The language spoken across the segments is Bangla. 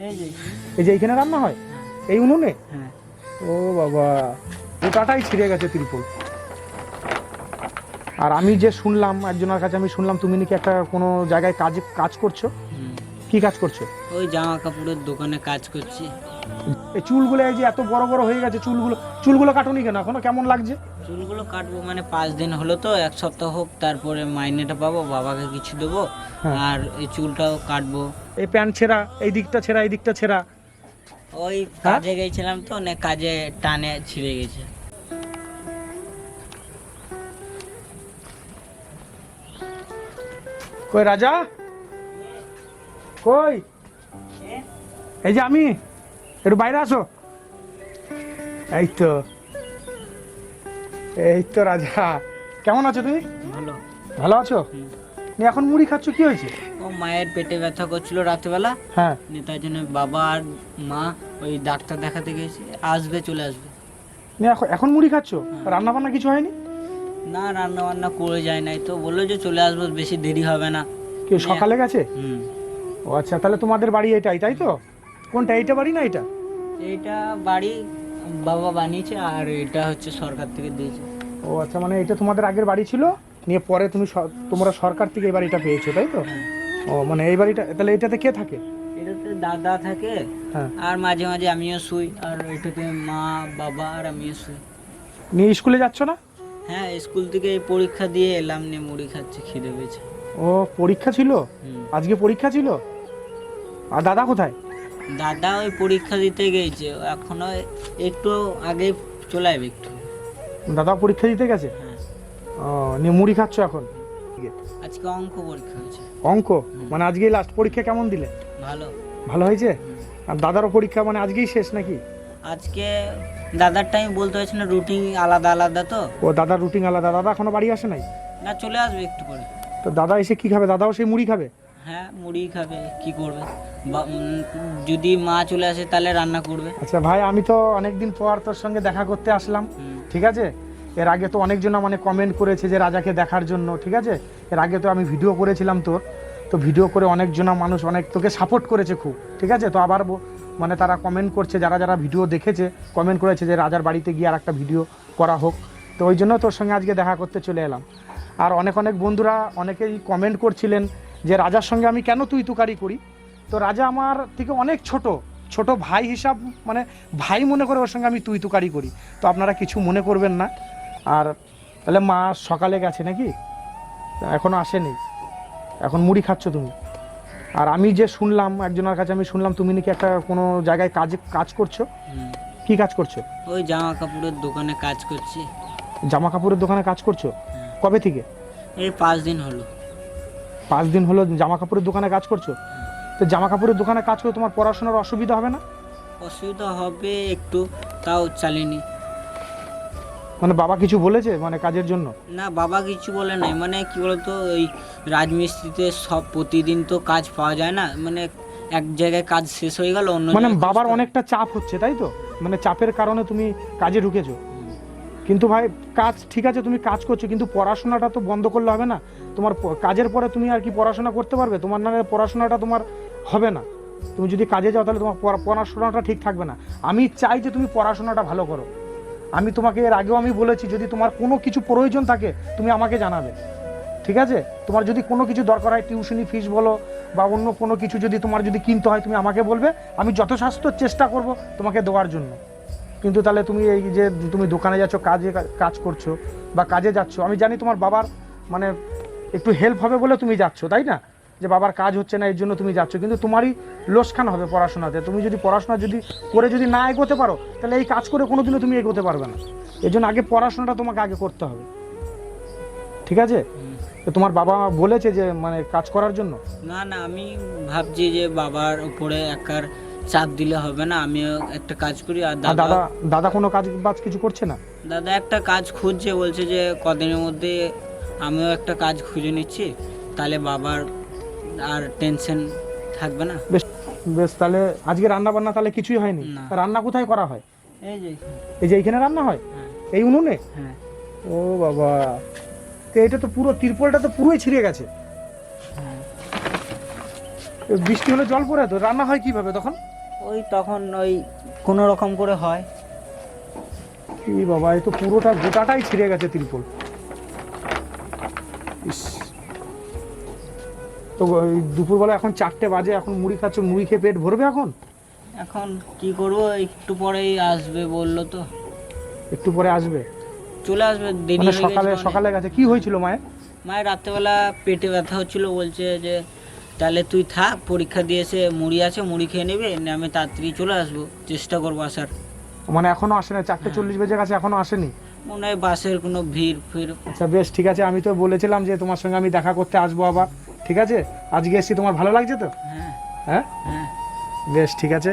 এই যে এইখানে রান্না হয়? এই উনুনে? হ্যাঁ। ও বাবা গোটাটাই ছিঁড়ে গেছে ত্রিপল। আর আমি যে শুনলাম একজনের কাছে আমি শুনলাম তুমি নাকি একটা কোনো জায়গায় কাজ কাজ করছ? কি কাজ করছ? ওই জামা কাপড়ের দোকানে কাজ করছি। এই চুলগুলো এই যে এত বড় বড় হয়ে গেছে চুলগুলো চুলগুলো কাটুনি কেন? এখনও কেমন লাগছে? চুলগুলো কাটবো মানে পাঁচ দিন হলো তো এক সপ্তাহ হোক তারপরে মাইনেটা পাবো বাবাকে কিছু দেবো হ্যাঁ। আর এই চুলটাও কাটবো। এই প্যান্ট ছেঁড়া এই দিকটা ছেঁড়া এই দিকটা ছেঁড়া। ওই হ্যাঁ? কাজে গেছিলাম তো না কাজে টানে ছিঁড়ে গেছে। কই রাজা? কই? এই যে আমি একটু বাইরে আসো। এই তো। এই তো রাজা। কেমন আছো তুমি? ভালো। ভালো আছো? নিয়ে এখন মুড়ি খাচ্ছ কি হয়েছে? ও মায়ের পেটে ব্যথা করছিল রাত্রেবেলা। হ্যাঁ। নিয়ে তার জন্য বাবা আর মা ওই ডাক্তার দেখাতে গেছে আসবে চলে আসবে। নিয়ে এখন এখন মুড়ি খাচ্ছ? রান্না বান্না কিছু হয়নি? না রান্না বান্না করে যায় নাই। তো বলল যে চলে আসব বেশি দেরি হবে না। কেউ সকালে গেছে? হুম। ও আচ্ছা তাহলে তোমাদের বাড়ি এটাই তাই তো? কোনটা এইটা বাড়ি না এটা এইটা বাড়ি বাবা বানিয়েছে আর এটা হচ্ছে সরকার থেকে দিয়েছে। ও আচ্ছা মানে এটা তোমাদের আগের বাড়ি ছিল? নিয়ে পরে তুমি স- তোমরা সরকার থেকে এই বাড়িটা পেয়েছ তাই তো? হ্যাঁ। ও মানে এই বাড়িটা তাহলে এটাতে কে থাকে? এটাতে দাদা থাকে হ্যাঁ। আর মাঝে মাঝে আমিও শুই আর এটাতে মা বাবা আর আমিও শুই। নিয়ে স্কুলে যাচ্ছ না? হ্যাঁ স্কুল থেকে এই পরীক্ষা দিয়ে এলাম নিয়ে মুড়ি খাচ্ছে খিদে পেয়েছে। ও পরীক্ষা ছিল? হুম। আজকে পরীক্ষা ছিল? আর দাদা কোথায়? দাদা ওই পরীক্ষা দিতে গেছে এখনও একটু আগে চলে আসবে একটু। দাদা পরীক্ষা দিতে গেছে? হ্যাঁ। ও নিয়ে মুড়ি খাচ্ছ এখন? আজকে অঙ্ক পরীক্ষা হয়েছে। অঙ্ক? মানে আজকে লাস্ট পরীক্ষা কেমন দিলে? ভালো। ভালো হয়েছে? আর দাদারও পরীক্ষা মানে আজকেই শেষ নাকি? আজকে দাদার টাইম বলতে হয়েছে না রুটিন আলাদা আলাদা তো। ও দাদার রুটিন আলাদা। দাদা এখনও বাড়ি আসে নাই? না চলে আসবে একটু পরে। তো দাদা এসে কি খাবে? দাদাও সেই মুড়ি খাবে? হ্যাঁ মুড়ি খাবে কি করবে? বা- উম, যদি মা চলে আসে তাহলে রান্না করবে। আচ্ছা ভাই আমি তো অনেকদিন পর তোর সঙ্গে দেখা করতে আসলাম হুম। ঠিক আছে? এর আগে তো অনেকজন মানে কমেন্ট করেছে যে রাজাকে দেখার জন্য ঠিক আছে? এর আগে তো আমি ভিডিও করেছিলাম তোর তো ভিডিও করে অনেকজনা মানুষ অনেক তোকে সাপোর্ট করেছে খুব ঠিক আছে? তো আবার ব- মানে তারা কমেন্ট করছে যারা যারা ভিডিও দেখেছে কমেন্ট করেছে যে রাজার বাড়িতে গিয়ে আর একটা ভিডিও করা হোক। তো ওই জন্য তোর সঙ্গে আজকে দেখা করতে চলে এলাম। আর অনেক অনেক বন্ধুরা অনেকেই কমেন্ট করছিলেন যে রাজার সঙ্গে আমি কেন তুই তুকারি করি? তো রাজা আমার থেকে অনেক ছোট ছোট ভাই হিসাব মানে ভাই মনে করে ওর সঙ্গে আমি তুই তুকারি করি। তো আপনারা কিছু মনে করবেন না। আর তাহলে মা সকালে গেছে নাকি? এখনও আসেনি। এখন মুড়ি খাচ্ছ তুমি। আর আমি যে শুনলাম একজনের কাছে আমি শুনলাম তুমি নাকি একটা কোনো জায়গায় কাজ কাজ করছ। কি কাজ করছ? ওই জামা কাপড়ের দোকানে কাজ করছি। জামা কাপড়ের দোকানে কাজ করছ? কবে থেকে? এই পাঁচ দিন হলো। পাঁচ দিন হলো জামা কাপড়ের দোকানে কাজ করছ? তো জামা কাপড়ের দোকানে কাজ করে তোমার পড়াশোনার অসুবিধা হবে না? অসুবিধা হবে একটু তাও চালিনি। মানে বাবা কিছু বলেছে মানে কাজের জন্য? না বাবা কিছু বলে নাই। মানে কি বলতো ওই রাজমিস্ত্রিতে সব প্রতিদিন তো কাজ পাওয়া যায় না। মানে এক জায়গায় কাজ শেষ হয়ে গেল অন্য মানে বাবার অনেকটা চাপ হচ্ছে তাই তো? মানে চাপের কারণে তুমি কাজে ঢুকেছো। কিন্তু ভাই কাজ ঠিক আছে তুমি কাজ করছ কিন্তু পড়াশোনাটা তো বন্ধ করলে হবে না। তোমার কাজের পরে তুমি আর কি পড়াশোনা করতে পারবে? তোমার না পড়াশোনাটা তোমার হবে না। তুমি যদি কাজে যাও তাহলে তোমার পড়াশোনাটা ঠিক থাকবে না। আমি চাই যে তুমি পড়াশোনাটা ভালো করো। আমি তোমাকে এর আগেও আমি বলেছি, যদি তোমার কোনো কিছু প্রয়োজন থাকে, তুমি আমাকে জানাবে। ঠিক আছে? তোমার যদি কোনো কিছু দরকার হয়, টিউশনি ফিস বলো, বা অন্য কোনো কিছু যদি তোমার যদি কিনতে হয়, তুমি আমাকে বলবে। আমি যথাসাধ্য চেষ্টা করব তোমাকে দেওয়ার জন্য। কিন্তু তাহলে তুমি এই যে তুমি দোকানে যাচ্ছ, কাজে কাজ করছ, বা কাজে যাচ্ছ, আমি জানি তোমার বাবার মানে একটু হেল্প হবে বলে তুমি যাচ্ছ তাই না? যে বাবার কাজ হচ্ছে না এর জন্য তুমি যাচ্ছ। কিন্তু তোমারই লোসখান হবে পড়াশোনাতে। তুমি যদি পড়াশোনা যদি করে যদি না এগোতে পারো তাহলে এই কাজ করে কোনোদিনও তুমি এগোতে পারবে না। এর জন্য আগে পড়াশোনাটা তোমাকে আগে করতে হবে। ঠিক আছে? তোমার বাবা বলেছে যে মানে কাজ করার জন্য? না না আমি ভাবছি যে বাবার উপরে একার চাপ দিলে হবে না। আমিও একটা কাজ করি আর দাদা দাদা কোনো কাজ বাজ কিছু করছে না? দাদা একটা কাজ খুঁজছে বলছে যে কদিনের মধ্যে আমিও একটা কাজ খুঁজে নিচ্ছি তাহলে বাবার আর টেনশন থাকবে না। বেশ বেশ তাহলে আজকে রান্না বান্না তাহলে কিছুই হয়নি? না। রান্না কোথায় করা হয়? এই যে এই যে এইখানে রান্না হয়? হ্যাঁ। এই উনুনে? হ্যাঁ। ও বাবা। তো এটা তো পুরো তিরপলটা তো পুরোই ছিঁড়ে গেছে। হ্যাঁ। এ বৃষ্টি হলে জল পড়ে তো রান্না হয় কীভাবে তখন? ওই তখন ওই কোনো রকম করে হয়। কি বাবা এই তো পুরোটা গোটাটাই ছিঁড়ে গেছে তিরপল। ইস। তো দুপুরবেলা এখন চারটে বাজে এখন মুড়ি খাচ্ছ মুড়ি খেয়ে পেট ভরবে এখন? এখন কি করব একটু পরেই আসবে বলল তো। একটু পরে আসবে? চলে আসবে দেরি মানে সকালে। সকালে গেছে। কি হয়েছিল মায়ের? মায়ের রাত্রেবেলা পেটে ব্যথা হচ্ছিল বলছে যে তাহলে তুই থাক পরীক্ষা দিয়েছে মুড়ি আছে মুড়ি খেয়ে নেবে আমি তাড়াতাড়ি চলে আসব চেষ্টা করব আসার। মানে এখনও আসে না চারটে চল্লিশ বেজে গেছে এখনও আসেনি? মনে হয় বাসের কোনো ভিড় ফির আচ্ছা বেশ ঠিক আছে। আমি তো বলেছিলাম যে তোমার সঙ্গে আমি দেখা করতে আসব আবার। ঠিক আছে? আজকে এসছি তোমার ভালো লাগছে তো? হ্যাঁ। হ্যাঁ? হ্যাঁ। বেশ ঠিক আছে।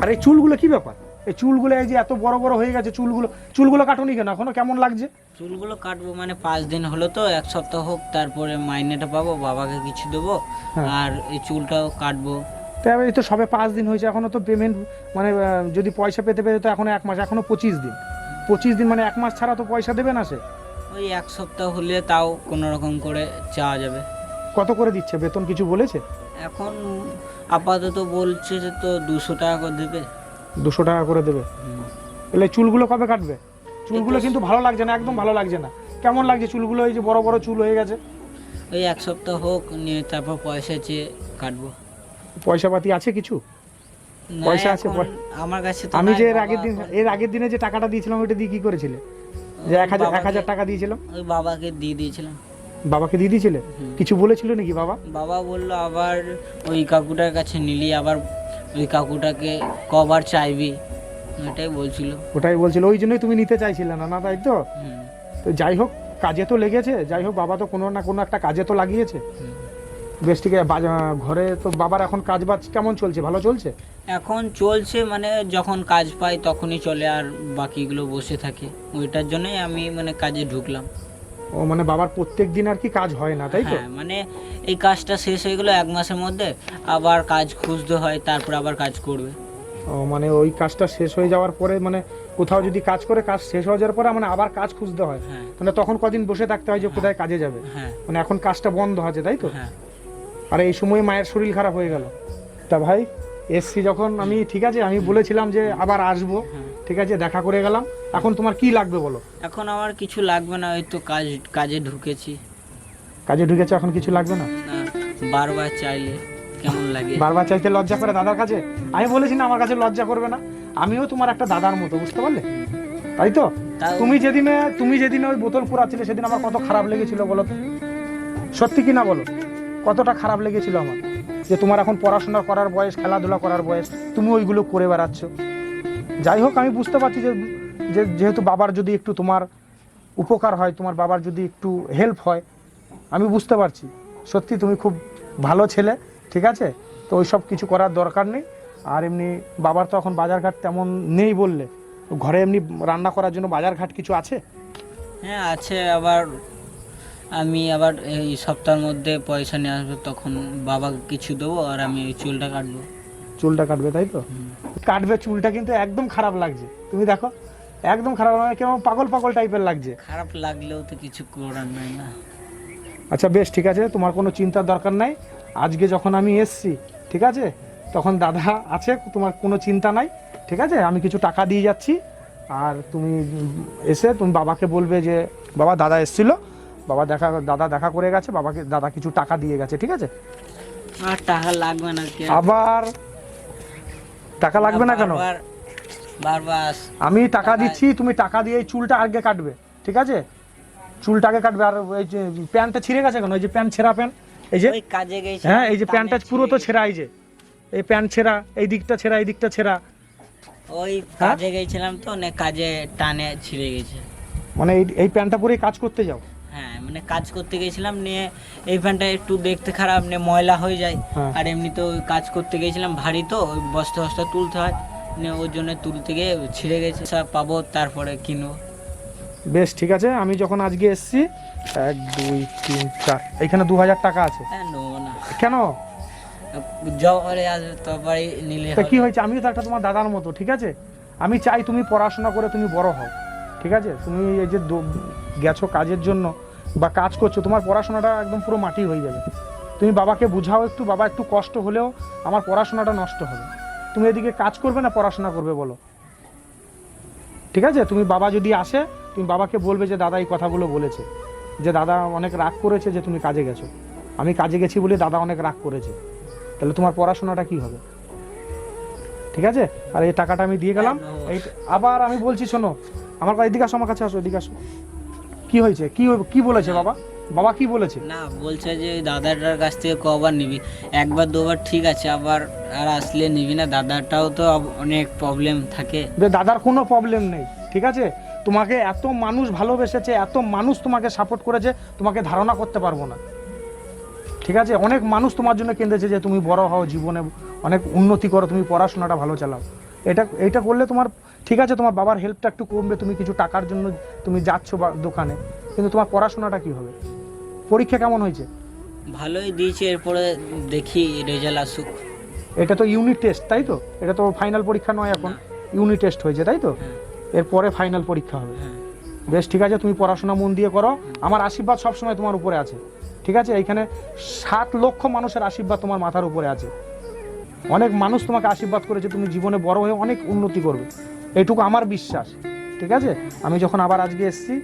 আর এই চুলগুলো কি ব্যাপার? এই চুলগুলো এই যে এত বড় বড় হয়ে গেছে চুলগুলো চুলগুলো কাটুনি কেন? এখনও কেমন লাগছে? চুলগুলো কাটবো মানে পাঁচ দিন হলো তো এক সপ্তাহ হোক তারপরে মাইনেটা পাবো বাবাকে কিছু দেবো হ্যাঁ। আর এই চুলটাও কাটবো। তবে এই তো সবে পাঁচ দিন হয়েছে এখনও তো পেমেন্ট মানে যদি পয়সা পেতে পেতে তো এখনও এক মাস এখনও পঁচিশ দিন। পঁচিশ দিন মানে এক মাস ছাড়া তো পয়সা দেবে না সে? ওই এক সপ্তাহ হলে তাও কোনো রকম করে চাওয়া যাবে। কত করে দিচ্ছে? বেতন কিছু বলেছে? এখন আপাতত বলছে যে তো দুশো টাকা করে দেবে। দুশো টাকা করে দেবে। এলে চুলগুলো কবে কাটবে? চুলগুলো কিন্তু ভালো লাগছে না একদম ভালো লাগছে না। কেমন লাগছে চুলগুলো? এই যে বড় বড় চুল হয়ে গেছে। ওই এক সপ্তাহ হোক নিয়ে তারপর পয়সা চেয়ে কাটবো। পয়সা পাতি আছে কিছু? পয়সা আছে, আমার কাছে আমি যে এর আগের দিন এর আগের দিনে যে টাকাটা দিয়েছিলাম ওইটা দিয়ে কি করেছিলে? যে এক হাজার এক হাজার টাকা দিয়েছিলাম ওই বাবাকে দিয়ে দিয়েছিলাম। বাবাকে দিয়ে দিয়েছিলে? কিছু বলেছিল নাকি বাবা? বাবা বলল আবার ওই কাকুটার কাছে নিলি আবার ওই কাকুটাকে কবার চাইবি। এটাই বলছিল। ওটাই বলছিল ওই জন্যই তুমি নিতে চাইছিলে না না তাই তো? তো যাই হোক কাজে তো লেগেছে যাই হোক বাবা তো কোনো না কোনো একটা কাজে তো লাগিয়েছে। বেশ ঠিক আছে ঘরে তো বাবার এখন কাজ বাজ কেমন চলছে? ভালো চলছে? এখন চলছে মানে যখন কাজ পাই তখনই চলে আর বাকিগুলো বসে থাকে। ওইটার জন্যই আমি মানে কাজে ঢুকলাম। ও মানে বাবার প্রত্যেক দিন আর কি কাজ হয় না তাই তো? হ্যাঁ মানে এই কাজটা শেষ হয়ে গেলো এক মাসের মধ্যে আবার কাজ খুঁজতে হয় তারপর আবার কাজ করবে। ও মানে ওই কাজটা শেষ হয়ে যাওয়ার পরে মানে কোথাও যদি কাজ করে কাজ শেষ হয়ে যাওয়ার পরে মানে আবার কাজ খুঁজতে হয়। মানে তখন কদিন বসে থাকতে হয় যে কোথায় কাজে যাবে? হ্যাঁ। মানে এখন কাজটা বন্ধ আছে তাই তো? হ্যাঁ। আর এই সময় মায়ের শরীর খারাপ হয়ে গেল। তা ভাই এসছি যখন আমি ঠিক আছে আমি বলেছিলাম যে আবার আসব। ঠিক আছে দেখা করে গেলাম। এখন তোমার কি লাগবে বলো? এখন আমার কিছু লাগবে না ওই তো কাজ কাজে ঢুকেছি। কাজে ঢুকেছে এখন কিছু লাগবে না? না বারবার চাইলে কেমন লাগে? বারবার চাইতে লজ্জা করে দাদার কাছে? আমি বলেছি না আমার কাছে লজ্জা করবে না। আমিও তোমার একটা দাদার মতো বুঝতে পারলে? তাই তো? তুমি যেদিনে তুমি যেদিনে ওই বোতল পুরাচ্ছিলে সেদিন আমার কত খারাপ লেগেছিল বলো সত্যি কি না বলো? কতটা খারাপ লেগেছিল আমার যে তোমার এখন পড়াশোনা করার বয়স, খেলাধুলা করার বয়স, তুমি ওইগুলো করে বেড়াচ্ছ। যাই হোক, আমি বুঝতে পারছি যে যেহেতু বাবার যদি একটু তোমার উপকার হয়, তোমার বাবার যদি একটু হেল্প হয়, আমি বুঝতে পারছি। সত্যি তুমি খুব ভালো ছেলে, ঠিক আছে? তো ওই সব কিছু করার দরকার নেই। আর এমনি বাবার তো এখন বাজারঘাট তেমন নেই বললে। ঘরে এমনি রান্না করার জন্য বাজারঘাট কিছু আছে? হ্যাঁ আছে আবার আমি আবার এই সপ্তাহের মধ্যে পয়সা নিয়ে আসব তখন বাবাকে কিছু দেবো আর আমি ওই চুলটা কাটবো। চুলটা কাটবে তাই তো? কাটবে চুলটা কিন্তু একদম খারাপ লাগছে। তুমি দেখো একদম খারাপ মানে কেমন পাগল পাগল টাইপের লাগছে। খারাপ লাগলেও তো কিছু করার নাই না। আচ্ছা বেশ ঠিক আছে তোমার কোনো চিন্তার দরকার নাই। আজকে যখন আমি এসছি ঠিক আছে তখন দাদা আছে তোমার কোনো চিন্তা নাই ঠিক আছে? আমি কিছু টাকা দিয়ে যাচ্ছি আর তুমি এসে তুমি বাবাকে বলবে যে বাবা দাদা এসছিল বাবা দেখা দাদা দেখা করে গেছে বাবাকে দাদা কিছু টাকা দিয়ে গেছে ঠিক আছে? আর টাকা লাগবে না আবার টাকা লাগবে না কেন? আমি টাকা দিচ্ছি তুমি টাকা দিয়ে এই চুলটা আগে কাটবে ঠিক আছে? চুলটা আগে কাটবে আর এই যে প্যান্টটা ছিঁড়ে গেছে কেন? এই যে প্যান্ট ছেঁড়া প্যান্ট এই যে ওই কাজে গেছি হ্যাঁ এই যে প্যান্টটা পুরো তো ছেঁড়া এই যে এই প্যান্ট ছেঁড়া এই দিকটা ছেঁড়া এই দিকটা ছেঁড়া। ওই হ্যাঁ? কাজে গেছিলাম তো অনেক কাজে টানে ছিঁড়ে গেছে। মানে এই এই প্যান্টটা পরে কাজ করতে যাও। হ্যাঁ মানে কাজ করতে গেছিলাম নিয়ে এই ফ্যানটা একটু দেখতে খারাপ নিয়ে ময়লা হয়ে যায়। হ্যাঁ। আর এমনিতে ওই কাজ করতে গেছিলাম ভারী তো ওই বস্তা বস্তা তুলতে হয়। নিয়ে ওর জন্য তুলতে গিয়ে ছিঁড়ে গেছে। সব পাবো তারপরে কিনবো। বেশ ঠিক আছে। আমি যখন আজকে এসছি এক দুই তিন চার এখানে দু হাজার টাকা আছে। হ্যাঁ কেন। কি হয়েছে? আমিও তো একটা তোমার দাদার মতো ঠিক আছে? আমি চাই তুমি পড়াশোনা করে তুমি বড় হও ঠিক আছে? তুমি এই যে গেছো কাজের জন্য বা কাজ করছ তোমার পড়াশোনাটা একদম পুরো মাটি হয়ে যাবে। তুমি বাবাকে বুঝাও একটু বাবা একটু কষ্ট হলেও আমার পড়াশোনাটা নষ্ট হবে। তুমি এদিকে কাজ করবে না পড়াশোনা করবে বলো। ঠিক আছে? তুমি বাবা যদি আসে তুমি বাবাকে বলবে যে দাদা এই কথাগুলো বলেছে। যে দাদা অনেক রাগ করেছে যে তুমি কাজে গেছো। আমি কাজে গেছি বলে দাদা অনেক রাগ করেছে। তাহলে তোমার পড়াশোনাটা কি হবে? ঠিক আছে? আর এই টাকাটা আমি দিয়ে গেলাম। এই আবার আমি বলছি শোনো আমার কাছে এদিকে আসো আমার কাছে আসো এদিকে আসো। কি হয়েছে? কি কি বলেছে বাবা? বাবা কি বলেছে? না বলছে যে দাদাটার কাছ থেকে কবার নিবি। একবার দুবার ঠিক আছে আবার আর আসলে নিবি না। দাদাটাও তো অনেক প্রবলেম থাকে। দাদার কোনো প্রবলেম নেই ঠিক আছে? তোমাকে এত মানুষ ভালোবেসেছে এত মানুষ তোমাকে সাপোর্ট করেছে তোমাকে ধারণা করতে পারব না। ঠিক আছে? অনেক মানুষ তোমার জন্য কেঁদেছে যে তুমি বড় হও জীবনে অনেক উন্নতি করো তুমি পড়াশোনাটা ভালো চালাও। এটা এইটা করলে তোমার ঠিক আছে তোমার বাবার হেল্পটা একটু কমবে তুমি কিছু টাকার জন্য তুমি যাচ্ছ বা দোকানে কিন্তু তোমার পড়াশোনাটা কি হবে? পরীক্ষা কেমন হয়েছে? ভালোই দিয়েছে এরপরে দেখি রেজাল্ট আসুক। এটা তো ইউনিট টেস্ট তাই তো? এটা তো ফাইনাল পরীক্ষা নয় এখন। ইউনিট টেস্ট হয়েছে তাই তো? হ্যাঁ, এরপরে ফাইনাল পরীক্ষা হবে। হ্যাঁ। বেশ ঠিক আছে তুমি পড়াশোনা মন দিয়ে করো। আমার আশীর্বাদ সবসময় তোমার উপরে আছে। ঠিক আছে এইখানে সাত লক্ষ মানুষের আশীর্বাদ তোমার মাথার উপরে আছে। অনেক মানুষ তোমাকে আশীর্বাদ করেছে তুমি জীবনে বড় হয়ে অনেক উন্নতি করবে। এইটুকু আমার বিশ্বাস ঠিক আছে? আমি যখন আবার আজকে এসছি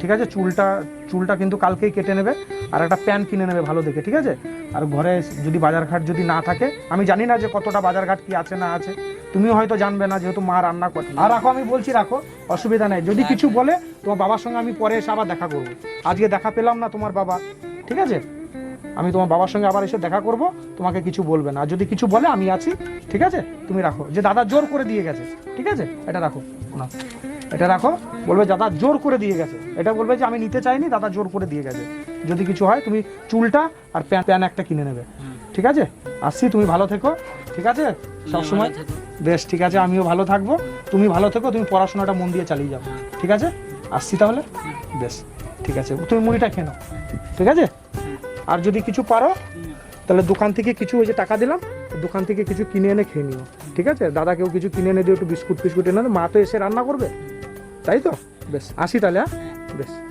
ঠিক আছে? চুলটা চুলটা কিন্তু কালকেই কেটে নেবে আর একটা প্যান্ট কিনে নেবে ভালো দেখে ঠিক আছে? আর ঘরে যদি বাজারঘাট যদি না থাকে আমি জানি না যে কতটা বাজারঘাট কি আছে না আছে তুমিও হয়তো জানবে না যেহেতু মা রান্না করে। আর রাখো আমি বলছি রাখো অসুবিধা নেই। যদি কিছু বলে তোমার বাবার সঙ্গে আমি পরে এসে আবার দেখা করব। আজকে দেখা পেলাম না তোমার বাবা ঠিক আছে? আমি তোমার বাবার সঙ্গে আবার এসে দেখা করব তোমাকে কিছু বলবে না। আর যদি কিছু বলে আমি আছি ঠিক আছে? তুমি রাখো। যে দাদা জোর করে দিয়ে গেছে ঠিক আছে? এটা রাখো না এটা রাখো বলবে দাদা জোর করে দিয়ে গেছে। এটা বলবে যে আমি নিতে চাইনি দাদা জোর করে দিয়ে গেছে। যদি কিছু হয় তুমি চুলটা আর প্যান প্যান একটা কিনে নেবে ঠিক আছে? আসছি তুমি ভালো থেকো ঠিক আছে? সবসময় বেশ ঠিক আছে আমিও ভালো থাকব। তুমি ভালো থেকো তুমি পড়াশোনাটা মন দিয়ে চালিয়ে যাও ঠিক আছে? আসছি তাহলে? বেশ ঠিক আছে। তুমি মুড়িটা খেয়ে নাও ঠিক আছে? আর যদি কিছু পারো, তাহলে দোকান থেকে কিছু ওই যে টাকা দিলাম, দোকান থেকে কিছু কিনে এনে খেয়ে নিও। ঠিক আছে? দাদা কেউ কিছু কিনে এনে দিও, একটু বিস্কুট ফিস্কুট এনে। মা তো এসে রান্না করবে। তাই তো? বেশ, আসি তাহলে হ্যাঁ? বেশ।